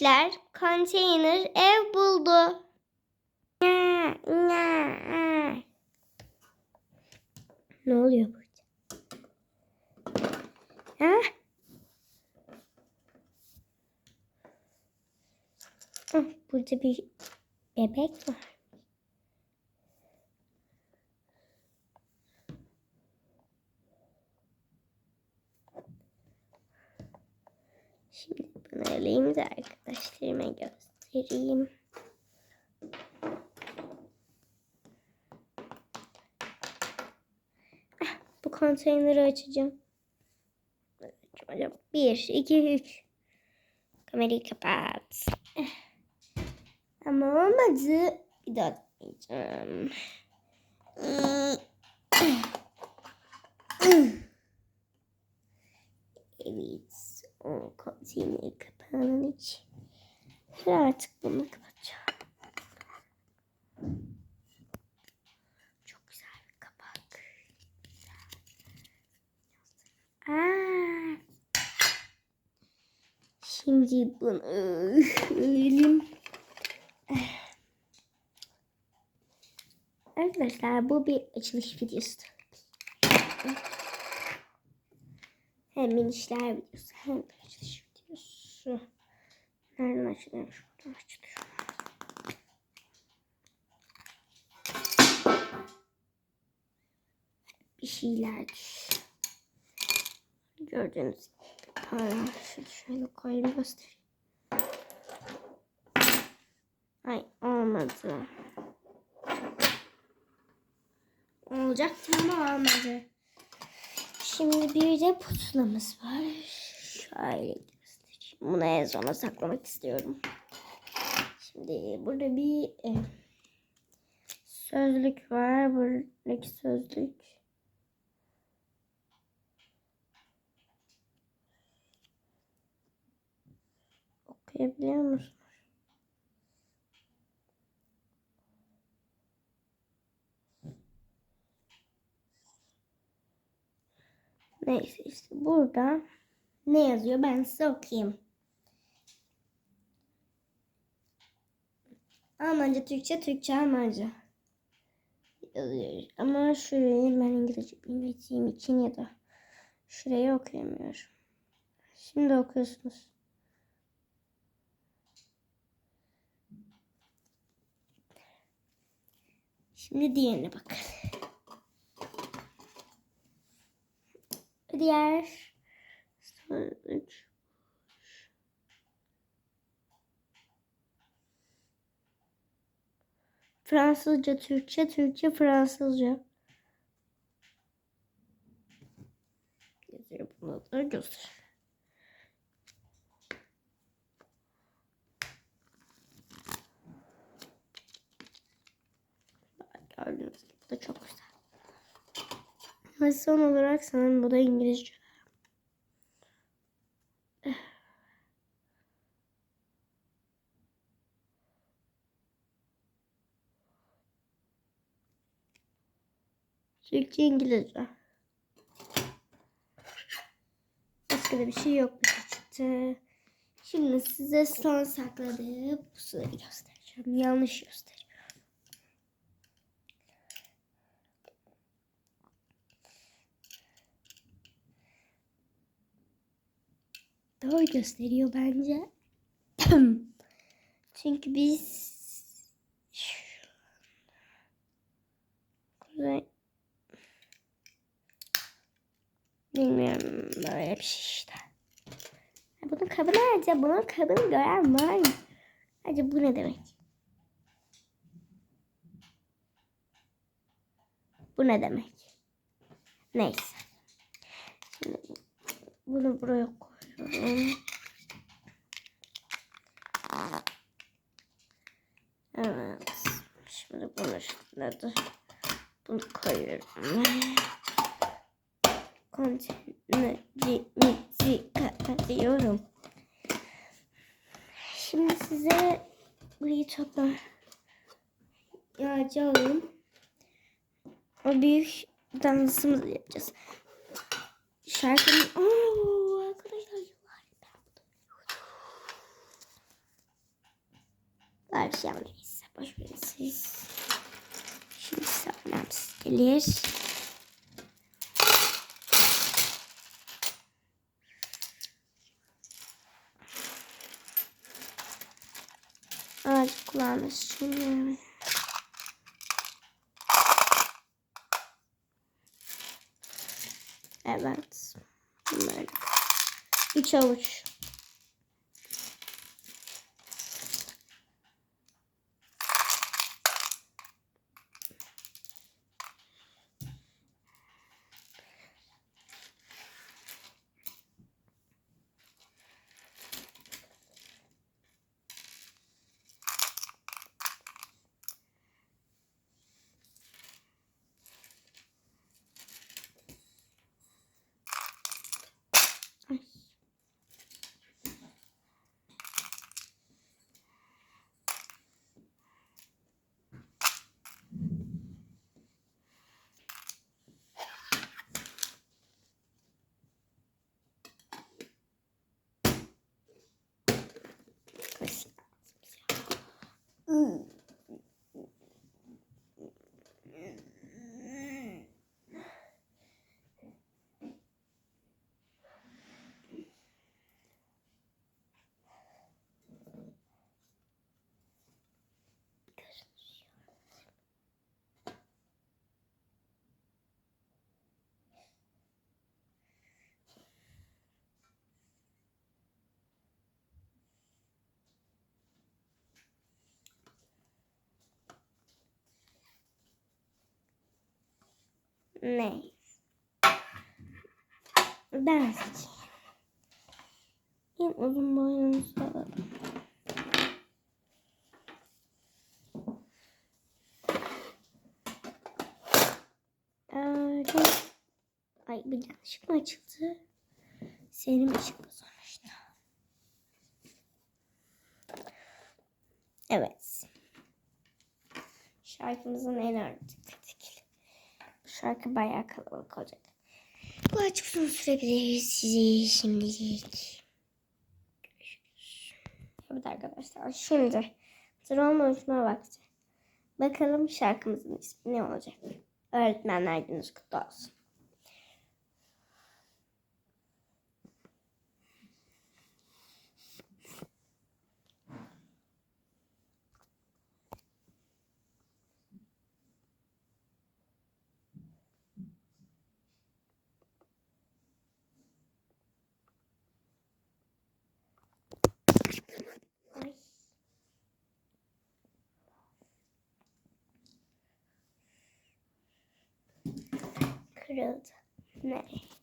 Gençler konteyner ev buldu. Ne oluyor burada? Ha? Hı, Burada bir bebek var. Şimdi bunu da arkadaşlarıma göstereyim. Ah, Bu konteyneri açacağım. Açacağım. Bir, iki, üç. Kamerayı kapat. Eh. Ama olmadı. Bir daha deneyeceğim. Evet. O konteyneri kapağının içi. Artık bunu kapatacağım. Çok güzel bir kapak. Aa. Şimdi bunu elim. Arkadaşlar bu bir açılış videosu. Hem minişler videosu hem açılış videosu. Nereden açılıyor? Şuradan açılıyor. Bir şeyler. Gördüğünüz gibi. Şöyle koyayım göstereyim. Ay olmadı. Olacaktı ama olmadı. Şimdi bir de pusulamız var. Şöyle göstereyim. Bunu en sona saklamak istiyorum. Şimdi burada bir e, sözlük var. Buradaki sözlük. Okuyabiliyor musun? Neyse işte burada ne yazıyor ben size okuyayım. Almanca, Türkçe, Türkçe, Almanca yazıyor. Ama şurayı ben İngilizce bilmediğim için ya da şurayı okuyamıyorum. Şimdi okuyorsunuz. Şimdi diğerine bakalım. Diğer sözlük. Fransızca, Türkçe, Türkçe, Fransızca. Yazıyor da göster. Gördüğünüz gibi bu da çok güzel. Ve son olarak sanırım bu da İngilizce. Türkçe İngilizce. Başka da bir şey yok bu çıktı. Şimdi size son sakladığım pusulayı göstereceğim. Yanlış gösteriyorum. Doğru gösteriyor bence. Çünkü biz Bilmiyorum böyle bir şey işte. Bunun kabı nerede? Bunun kabını gören var mı? Acaba bu ne demek? Bu ne demek? Neyse. Şimdi bunu buraya koyuyorum. Evet. Şimdi bunu üstüne de bunu koyuyorum. Kontenerimizi kapatıyorum. Şimdi size burayı topla yağcı alayım. O büyük dansımızı yapacağız. Şarkının... Oo, arkadaşlar yıllar Daha bir şey anlayız. Boş verin siz. Şimdi sağlamsız gelir. Ağacı kulağını şimdi. Evet. Böyle. Üç avuç. Ne? Ben seçeyim. En uzun boynunuzu alalım. Öyle. Ay bir yanlışlık mı açıldı? Senin ışıkla sonuçta. Evet. Şarkımızın en artık şarkı bayağı kalabalık olacak. Bu açık uzun sürebilir sizi şimdilik. Görüşürüz. Evet arkadaşlar şimdi drone oluşma vakti. Bakalım şarkımızın ismi ne olacak? Öğretmenler gününüz kutlu olsun. Kırıldı. Nereye?